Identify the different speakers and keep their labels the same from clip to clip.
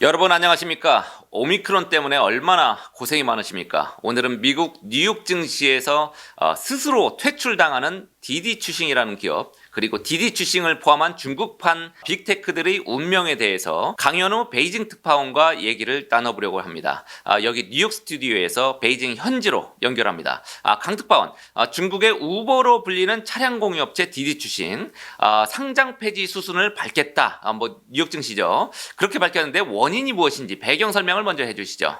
Speaker 1: 여러분 안녕하십니까? 오미크론 때문에 얼마나 고생이 많으십니까? 오늘은 미국 뉴욕 증시에서 어, 스스로 퇴출당하는 디디 추싱이라는 기업 그리고 디디 추싱을 포함한 중국판 빅테크들의 운명에 대해서 강현우 베이징 특파원과 얘기를 나눠보려고 합니다. 아, 여기 뉴욕 스튜디오에서 베이징 현지로 연결합니다. 아, 강 특파원, 아, 중국의 우버로 불리는 차량 공유업체 디디 추싱 아, 상장 폐지 수순을 밝겠다. 아, 뭐 뉴욕 증시죠. 그렇게 밝혔는데 원인이 무엇인지 배경 설명을 먼저 해주시죠.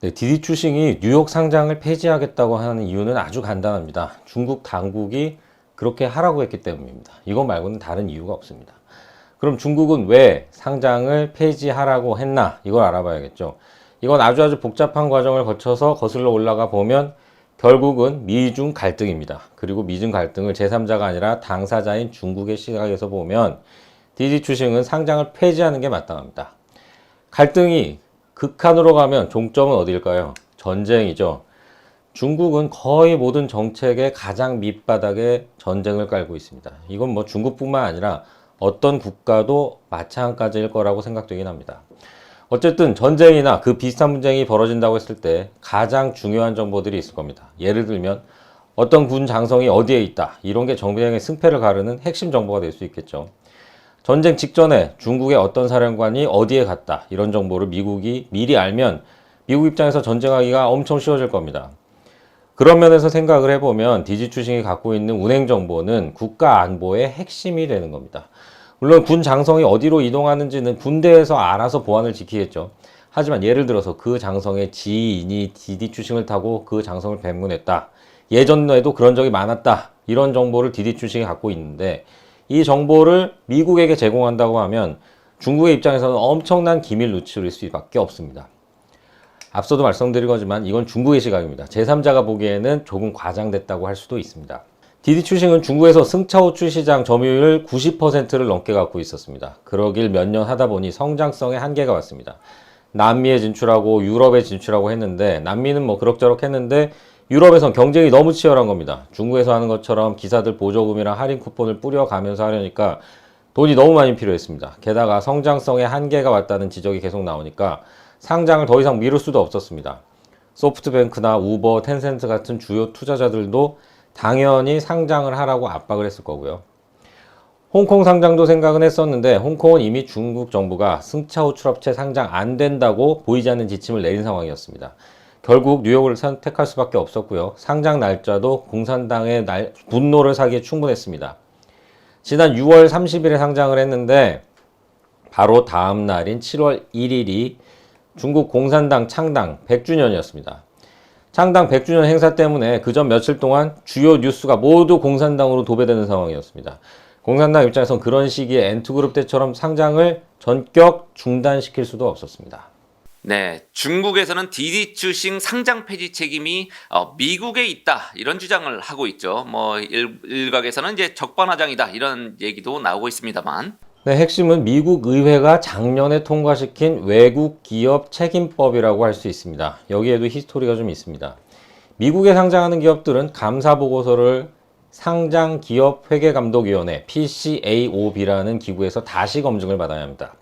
Speaker 2: 네, 디디 추싱이 뉴욕 상장을 폐지하겠다고 하는 이유는 아주 간단합니다. 중국 당국이 그렇게 하라고 했기 때문입니다. 이거 말고는 다른 이유가 없습니다. 그럼 중국은 왜 상장을 폐지하라고 했나? 이걸 알아봐야겠죠. 이건 아주 아주 복잡한 과정을 거쳐서 거슬러 올라가 보면 결국은 미중 갈등입니다. 그리고 미중 갈등을 제3자가 아니라 당사자인 중국의 시각에서 보면 디디 추싱은 상장을 폐지하는 게 마땅합니다. 갈등이 극한으로 가면 종점은 어디일까요? 전쟁이죠. 중국은 거의 모든 정책의 가장 밑바닥에 전쟁을 깔고 있습니다. 이건 뭐 중국뿐만 아니라 어떤 국가도 마찬가지일 거라고 생각되긴 합니다. 어쨌든 전쟁이나 그 비슷한 분쟁이 벌어진다고 했을 때 가장 중요한 정보들이 있을 겁니다. 예를 들면 어떤 군 장성이 어디에 있다. 이런 게 정쟁의 승패를 가르는 핵심 정보가 될 수 있겠죠. 전쟁 직전에 중국의 어떤 사령관이 어디에 갔다. 이런 정보를 미국이 미리 알면 미국 입장에서 전쟁하기가 엄청 쉬워질 겁니다. 그런 면에서 생각을 해보면 디지 추싱이 갖고 있는 운행 정보는 국가 안보의 핵심이 되는 겁니다. 물론 군 장성이 어디로 이동하는지는 군대에서 알아서 보안을 지키겠죠. 하지만 예를 들어서 그 장성의 지인이 디디 추싱을 타고 그 장성을 방문했다. 예전에도 그런 적이 많았다. 이런 정보를 디디 추싱이 갖고 있는데 이 정보를 미국에게 제공한다고 하면 중국의 입장에서는 엄청난 기밀 누출일 수밖에 없습니다. 앞서도 말씀드린 거지만 이건 중국의 시각입니다. 제3자가 보기에는 조금 과장됐다고 할 수도 있습니다. 디디 추싱은 중국에서 승차 호출 시장 점유율 90%를 넘게 갖고 있었습니다. 그러길 몇 년 하다 보니 성장성의 한계가 왔습니다. 남미에 진출하고 유럽에 진출하고 했는데 남미는 뭐 그럭저럭 했는데 유럽에선 경쟁이 너무 치열한 겁니다. 중국에서 하는 것처럼 기사들 보조금이랑 할인 쿠폰을 뿌려가면서 하려니까 돈이 너무 많이 필요했습니다. 게다가 성장성의 한계가 왔다는 지적이 계속 나오니까 상장을 더 이상 미룰 수도 없었습니다. 소프트뱅크나 우버, 텐센트 같은 주요 투자자들도 당연히 상장을 하라고 압박을 했을 거고요. 홍콩 상장도 생각은 했었는데 홍콩은 이미 중국 정부가 승차 호출업체 상장 안 된다고 보이지 않는 지침을 내린 상황이었습니다. 결국 뉴욕을 선택할 수밖에 없었고요. 상장 날짜도 공산당의 날, 분노를 사기에 충분했습니다. 지난 6월 30일에 상장을 했는데 바로 다음 날인 7월 1일이 중국 공산당 창당 100주년이었습니다. 창당 100주년 행사 때문에 그 전 며칠 동안 주요 뉴스가 모두 공산당으로 도배되는 상황이었습니다. 공산당 입장에선 그런 시기에 엔투그룹 때처럼 상장을 전격 중단시킬 수도 없었습니다.
Speaker 1: 네, 중국에서는 디디 추싱 상장 폐지 책임이 어, 미국에 있다 이런 주장을 하고 있죠. 뭐 일, 일각에서는 이제 적반하장이다 이런 얘기도 나오고 있습니다만.
Speaker 2: 네, 핵심은 미국 의회가 작년에 통과시킨 외국 기업 책임법이라고 할 수 있습니다. 여기에도 히스토리가 좀 있습니다. 미국에 상장하는 기업들은 감사 보고서를 상장 기업 회계 감독 위원회 PCAOB라는 기구에서 다시 검증을 받아야 합니다.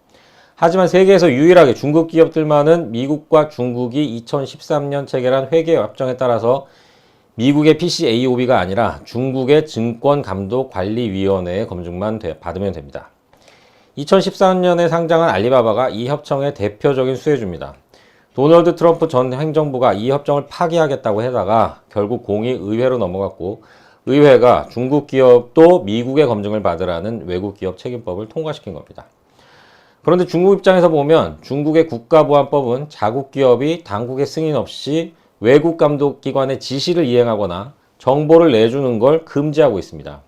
Speaker 2: 하지만 세계에서 유일하게 중국 기업들만은 미국과 중국이 2013년 체결한 회계 협정에 따라서 미국의 PCAOB가 아니라 중국의 증권감독관리위원회의 검증만 받으면 됩니다. 2014년에 상장한 알리바바가 이 협정의 대표적인 수혜주입니다. 도널드 트럼프 전 행정부가 이 협정을 파기하겠다고 해다가 결국 공이 의회로 넘어갔고 의회가 중국 기업도 미국의 검증을 받으라는 외국 기업 책임법을 통과시킨 겁니다. 그런데 중국 입장에서 보면 중국의 국가보안법은 자국 기업이 당국의 승인 없이 외국 감독기관의 지시를 이행하거나 정보를 내주는 걸 금지하고 있습니다.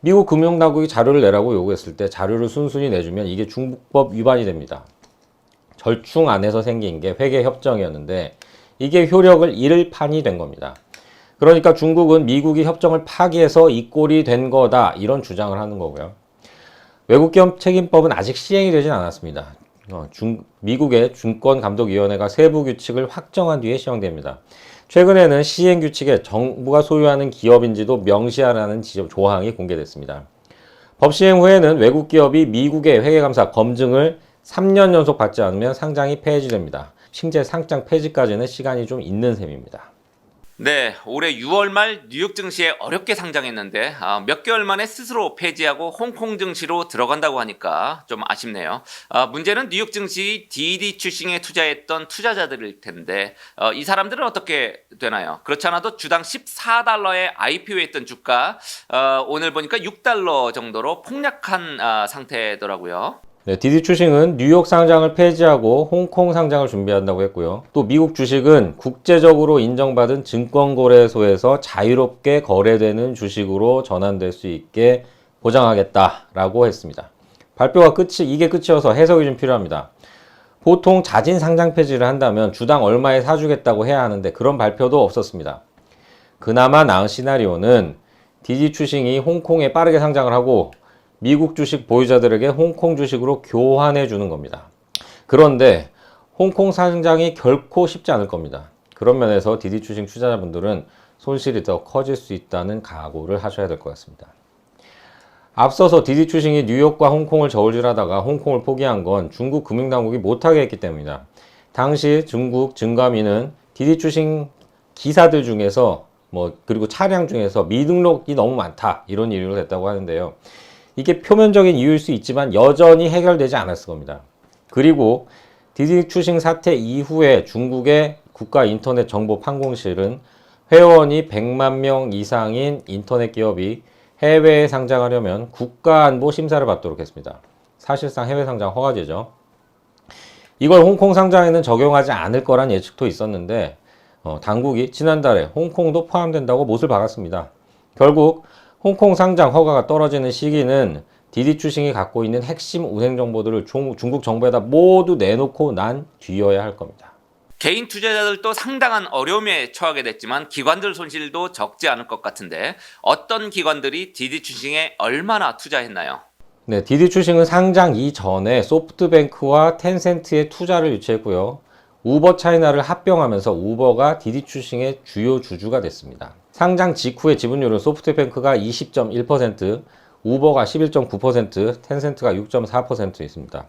Speaker 2: 미국 금융당국이 자료를 내라고 요구했을 때 자료를 순순히 내주면 이게 중국법 위반이 됩니다. 절충 안에서 생긴 게 회계 협정이었는데 이게 효력을 잃을 판이 된 겁니다. 그러니까 중국은 미국이 협정을 파기해서 이 꼴이 된 거다 이런 주장을 하는 거고요. 외국기업 책임법은 아직 시행이 되진 않았습니다. 어, 중, 미국의 증권감독위원회가 세부 규칙을 확정한 뒤에 시행됩니다. 최근에는 시행 규칙에 정부가 소유하는 기업인지도 명시하라는 지적 조항이 공개됐습니다. 법 시행 후에는 외국 기업이 미국의 회계감사 검증을 3년 연속 받지 않으면 상장이 폐지됩니다. 실제 상장 폐지까지는 시간이 좀 있는 셈입니다.
Speaker 1: 네, 올해 6월 말 뉴욕 증시에 어렵게 상장했는데 아, 몇 개월 만에 스스로 폐지하고 홍콩 증시로 들어간다고 하니까 좀 아쉽네요. 아, 문제는 뉴욕 증시 DD 출싱에 투자했던 투자자들일 텐데 어, 이 사람들은 어떻게 되나요? 그렇지 않아도 주당 14달러에 IPO했던 주가 어, 오늘 보니까 6달러 정도로 폭락한 아, 상태더라고요.
Speaker 2: 네, 디디 추싱은 뉴욕 상장을 폐지하고 홍콩 상장을 준비한다고 했고요. 또 미국 주식은 국제적으로 인정받은 증권거래소에서 자유롭게 거래되는 주식으로 전환될 수 있게 보장하겠다라고 했습니다. 발표가 끝이 이게 끝이어서 해석이 좀 필요합니다. 보통 자진 상장 폐지를 한다면 주당 얼마에 사주겠다고 해야 하는데 그런 발표도 없었습니다. 그나마 나은 시나리오는 디디 추싱이 홍콩에 빠르게 상장을 하고 미국 주식 보유자들에게 홍콩 주식으로 교환해 주는 겁니다. 그런데 홍콩 상장이 결코 쉽지 않을 겁니다. 그런 면에서 디디 추싱 투자자분들은 손실이 더 커질 수 있다는 각오를 하셔야 될 것 같습니다. 앞서서 디디 추싱이 뉴욕과 홍콩을 저울질하다가 홍콩을 포기한 건 중국 금융당국이 못하게 했기 때문입니다. 당시 중국 증감위는 디디 추싱 기사들 중에서 뭐 그리고 차량 중에서 미등록이 너무 많다 이런 이유를 냈다고 하는데요. 이게 표면적인 이유일 수 있지만 여전히 해결되지 않았을 겁니다. 그리고 디디 추싱 사태 이후에 중국의 국가 인터넷 정보 판공실은 회원이 100만 명 이상인 인터넷 기업이 해외에 상장하려면 국가안보 심사를 받도록 했습니다. 사실상 해외 상장 허가제죠. 이걸 홍콩 상장에는 적용하지 않을 거란 예측도 있었는데 어, 당국이 지난달에 홍콩도 포함된다고 못을 박았습니다. 결국 홍콩 상장 허가가 떨어지는 시기는 디디 추싱이 갖고 있는 핵심 운행 정보들을 중, 중국 정부에다 모두 내놓고 난 뒤여야 할 겁니다.
Speaker 1: 개인 투자자들도 상당한 어려움에 처하게 됐지만 기관들 손실도 적지 않을 것 같은데 어떤 기관들이 디디 추싱에 얼마나 투자했나요?
Speaker 2: 네, 디디 추싱은 상장 이전에 소프트뱅크와 텐센트의 투자를 유치했고요. 우버 차이나를 합병하면서 우버가 디디 추싱의 주요 주주가 됐습니다. 상장 직후의 지분율은 소프트뱅크가 20.1%, 우버가 11.9%, 텐센트가 6.4% 있습니다.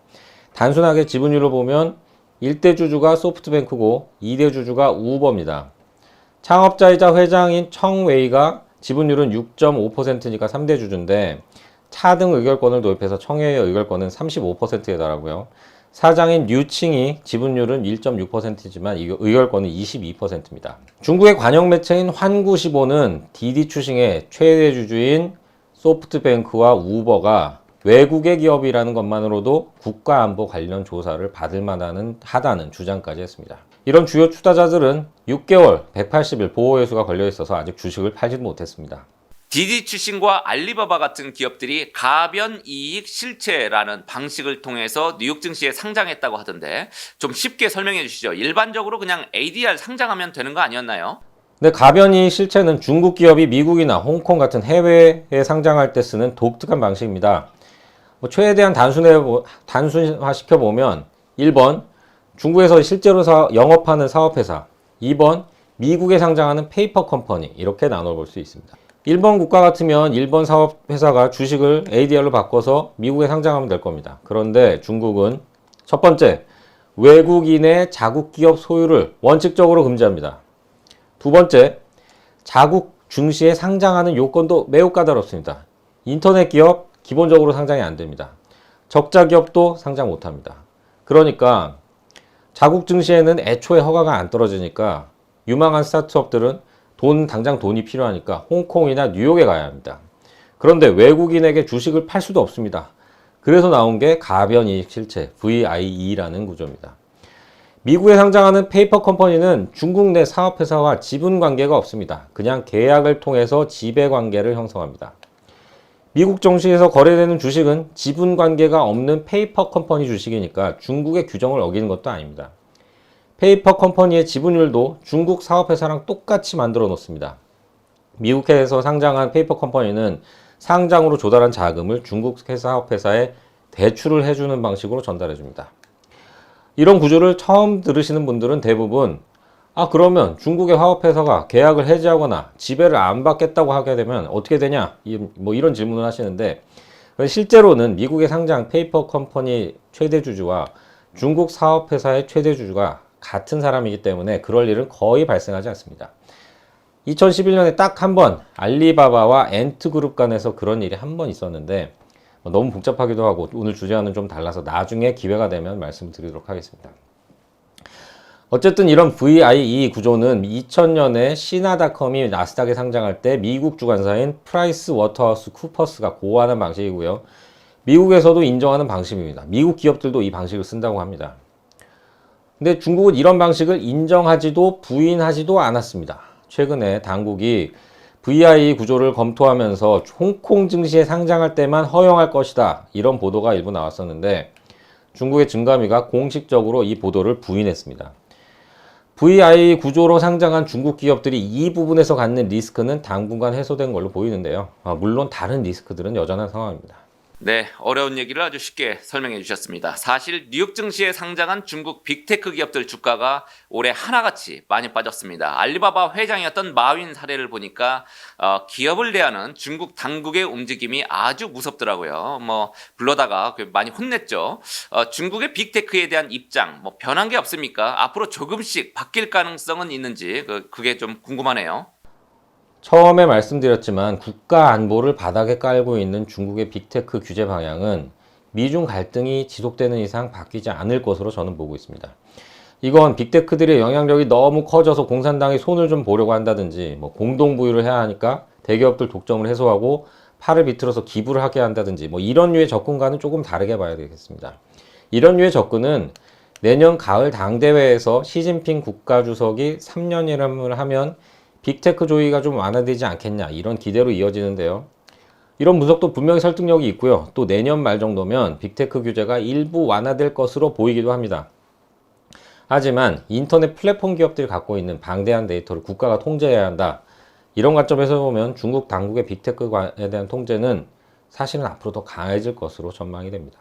Speaker 2: 단순하게 지분율을 보면 1대 주주가 소프트뱅크고 2대 주주가 우버입니다. 창업자이자 회장인 청웨이가 지분율은 6.5%니까 3대 주주인데 차등 의결권을 도입해서 청회의 의결권은 35%에 달하고요. 사장인 류칭이 지분율은 1.6%지만 이 의결권은 22%입니다. 중국의 관영 매체인 환구시보는 디디 추싱의 최대 주주인 소프트뱅크와 우버가 외국의 기업이라는 것만으로도 국가 안보 관련 조사를 받을 만하는 하다는 주장까지 했습니다. 이런 주요 투자자들은 6개월 180일 보호예수가 걸려 있어서 아직 주식을 팔지도 못했습니다.
Speaker 1: 디디 추싱과 알리바바 같은 기업들이 가변 이익 실체라는 방식을 통해서 뉴욕 증시에 상장했다고 하던데 좀 쉽게 설명해 주시죠. 일반적으로 그냥 ADR 상장하면 되는 거 아니었나요?
Speaker 2: 근데 가변이 실체는 중국 기업이 미국이나 홍콩 같은 해외에 상장할 때 쓰는 독특한 방식입니다. 뭐 최대한 단순해, 단순화 시켜 보면 1번 중국에서 실제로 사, 영업하는 사업회사 2번 미국에 상장하는 페이퍼 컴퍼니 이렇게 나눠볼 수 있습니다. 1번 국가 같으면 1번 사업회사가 주식을 ADR로 바꿔서 미국에 상장하면 될 겁니다. 그런데 중국은 첫 번째 외국인의 자국 기업 소유를 원칙적으로 금지합니다. 두 번째, 자국 증시에 상장하는 요건도 매우 까다롭습니다. 인터넷 기업 기본적으로 상장이 안 됩니다. 적자 기업도 상장 못 합니다. 그러니까 자국 증시에는 애초에 허가가 안 떨어지니까 유망한 스타트업들은 돈 당장 돈이 필요하니까 홍콩이나 뉴욕에 가야 합니다. 그런데 외국인에게 주식을 팔 수도 없습니다. 그래서 나온 게 가변 이익 실체 VIE라는 구조입니다. 미국에 상장하는 페이퍼 컴퍼니는 중국 내 사업회사와 지분 관계가 없습니다. 그냥 계약을 통해서 지배 관계를 형성합니다. 미국 정시에서 거래되는 주식은 지분 관계가 없는 페이퍼 컴퍼니 주식이니까 중국의 규정을 어기는 것도 아닙니다. 페이퍼 컴퍼니의 지분율도 중국 사업회사랑 똑같이 만들어 놓습니다. 미국에서 상장한 페이퍼 컴퍼니는 상장으로 조달한 자금을 중국 사업회사에 대출을 해주는 방식으로 전달해 줍니다. 이런 구조를 처음 들으시는 분들은 대부분 아 그러면 중국의 화업회사가 계약을 해지하거나 지배를 안 받겠다고 하게 되면 어떻게 되냐 이- 뭐 이런 질문을 하시는데 실제로는 미국의 상장 페이퍼 컴퍼니 최대 주주와 중국 사업회사의 최대 주주가 같은 사람이기 때문에 그럴 일은 거의 발생하지 않습니다. 2011년에 딱 한 번 알리바바와 엔트그룹 간에서 그런 일이 한 번 있었는데 뭐 너무 복잡하기도 하고 오늘 주제와는 좀 달라서 나중에 기회가 되면 말씀드리도록 하겠습니다. 어쨌든 이런 VIE 구조는 2000년에 시나닷컴이 나스닥에 상장할 때 미국 주관사인 프라이스 워터하우스 쿠퍼스가 고안한 방식이고요. 미국에서도 인정하는 방식입니다. 미국 기업들도 이 방식을 쓴다고 합니다. 근데 중국은 이런 방식을 인정하지도 부인하지도 않았습니다. 최근에 당국이 VIE 구조를 검토하면서 홍콩 증시에 상장할 때만 허용할 것이다. 이런 보도가 일부 나왔었는데 중국의 증감위가 공식적으로 이 보도를 부인했습니다. VI 구조로 상장한 중국 기업들이 이 부분에서 갖는 리스크는 당분간 해소된 걸로 보이는데요. 아, 물론 다른 리스크들은 여전한 상황입니다.
Speaker 1: 네, 어려운 얘기를 아주 쉽게 설명해 주셨습니다. 사실 뉴욕 증시에 상장한 중국 빅테크 기업들 주가가 올해 하나같이 많이 빠졌습니다. 알리바바 회장이었던 마윈 사례를 보니까 어, 기업을 대하는 중국 당국의 움직임이 아주 무섭더라고요. 뭐 불러다가 그 많이 혼냈죠. 어, 중국의 빅테크에 대한 입장 뭐 변한 게 없습니까? 앞으로 조금씩 바뀔 가능성은 있는지 그, 그게 좀 궁금하네요.
Speaker 2: 처음에 말씀드렸지만 국가 안보를 바닥에 깔고 있는 중국의 빅테크 규제 방향은 미중 갈등이 지속되는 이상 바뀌지 않을 것으로 저는 보고 있습니다. 이건 빅테크들의 영향력이 너무 커져서 공산당이 손을 좀 보려고 한다든지 뭐 공동 부유를 해야 하니까 대기업들 독점을 해소하고 팔을 비틀어서 기부를 하게 한다든지 뭐 이런 류의 접근과는 조금 다르게 봐야 되겠습니다. 이런 류의 접근은 내년 가을 당대회에서 시진핑 국가주석이 3년이람을 하면 빅테크 조이가 좀 완화되지 않겠냐 이런 기대로 이어지는데요. 이런 분석도 분명히 설득력이 있고요. 또 내년 말 정도면 빅테크 규제가 일부 완화될 것으로 보이기도 합니다. 하지만 인터넷 플랫폼 기업들이 갖고 있는 방대한 데이터를 국가가 통제해야 한다. 이런 관점에서 보면 중국 당국의 빅테크에 대한 통제는 사실은 앞으로 더 강해질 것으로 전망이 됩니다.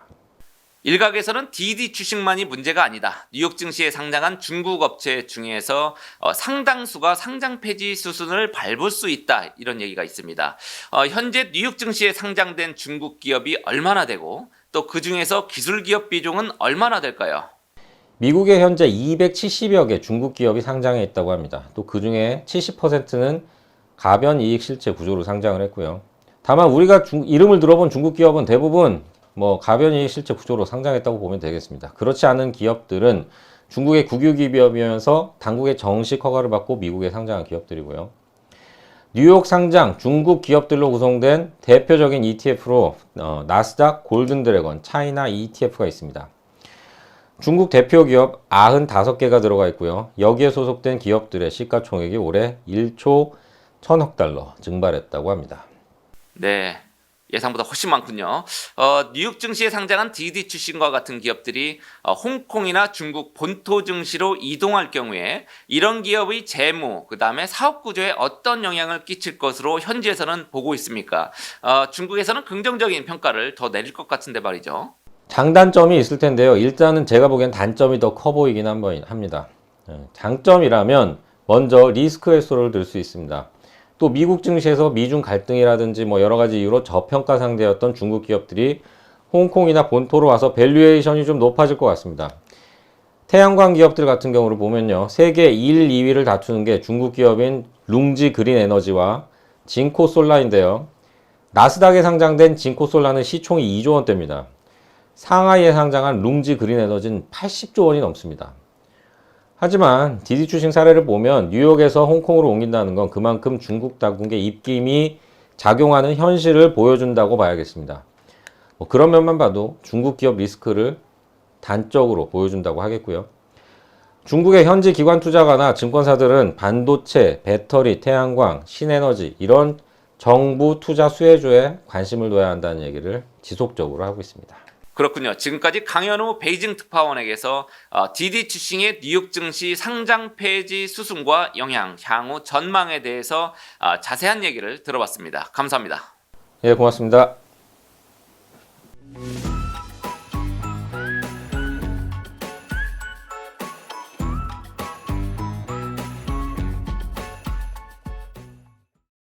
Speaker 1: 일각에서는 DD 주식만이 문제가 아니다. 뉴욕 증시에 상장한 중국 업체 중에서 어, 상당수가 상장 폐지 수순을 밟을 수 있다. 이런 얘기가 있습니다. 어, 현재 뉴욕 증시에 상장된 중국 기업이 얼마나 되고 또 그 중에서 기술 기업 비중은 얼마나 될까요?
Speaker 2: 미국에 현재 270여 개 중국 기업이 상장해 있다고 합니다. 또 그 중에 70%는 가변 이익 실체 구조로 상장을 했고요. 다만 우리가 중- 이름을 들어본 중국 기업은 대부분 뭐 가변 이익 실체 구조로 상장했다고 보면 되겠습니다. 그렇지 않은 기업들은 중국의 국유 기업이면서 당국의 정식 허가를 받고 미국에 상장한 기업들이고요. 뉴욕 상장 중국 기업들로 구성된 대표적인 ETF로 어, 나스닥 골든 드래곤 차이나 ETF가 있습니다. 중국 대표 기업 95개가 들어가 있고요. 여기에 소속된 기업들의 시가총액이 올해 1초 1000억 달러 증발했다고 합니다.
Speaker 1: 네. 예상보다 훨씬 많군요. 어, 뉴욕 증시에 상장한 DD 출신과 같은 기업들이 어, 홍콩이나 중국 본토 증시로 이동할 경우에 이런 기업의 재무, 그 다음에 사업 구조에 어떤 영향을 끼칠 것으로 현지에서는 보고 있습니까? 어, 중국에서는 긍정적인 평가를 더 내릴 것 같은데 말이죠.
Speaker 2: 장단점이 있을 텐데요. 일단은 제가 보기엔 단점이 더 커 보이긴 한- 합니다. 예, 장점이라면 먼저 리스크 해소를 들 수 있습니다. 또 미국 증시에서 미중 갈등이라든지 뭐 여러 가지 이유로 저평가 상대였던 중국 기업들이 홍콩이나 본토로 와서 밸류에이션이 좀 높아질 것 같습니다. 태양광 기업들 같은 경우를 보면요. 세계 1, 2위를 다투는 게 중국 기업인 룽지 그린 에너지와 진코 솔라인데요. 나스닥에 상장된 진코 솔라는 시총이 2조 원대입니다. 상하이에 상장한 룽지 그린 에너지는 80조 원이 넘습니다. 하지만 디디 추싱 사례를 보면 뉴욕에서 홍콩으로 옮긴다는 건 그만큼 중국 당국의 입김이 작용하는 현실을 보여준다고 봐야겠습니다. 뭐 그런 면만 봐도 중국 기업 리스크를 단적으로 보여준다고 하겠고요. 중국의 현지 기관 투자가나 증권사들은 반도체, 배터리, 태양광, 신에너지 이런 정부 투자 수혜주에 관심을 둬야 한다는 얘기를 지속적으로 하고 있습니다.
Speaker 1: 그렇군요. 지금까지 강현우 베이징 특파원에게서 어, DD 추싱의 뉴욕 증시 상장 폐지 수순과 영향, 향후 전망에 대해서 어, 자세한 얘기를 들어봤습니다. 감사합니다.
Speaker 2: 예, 고맙습니다.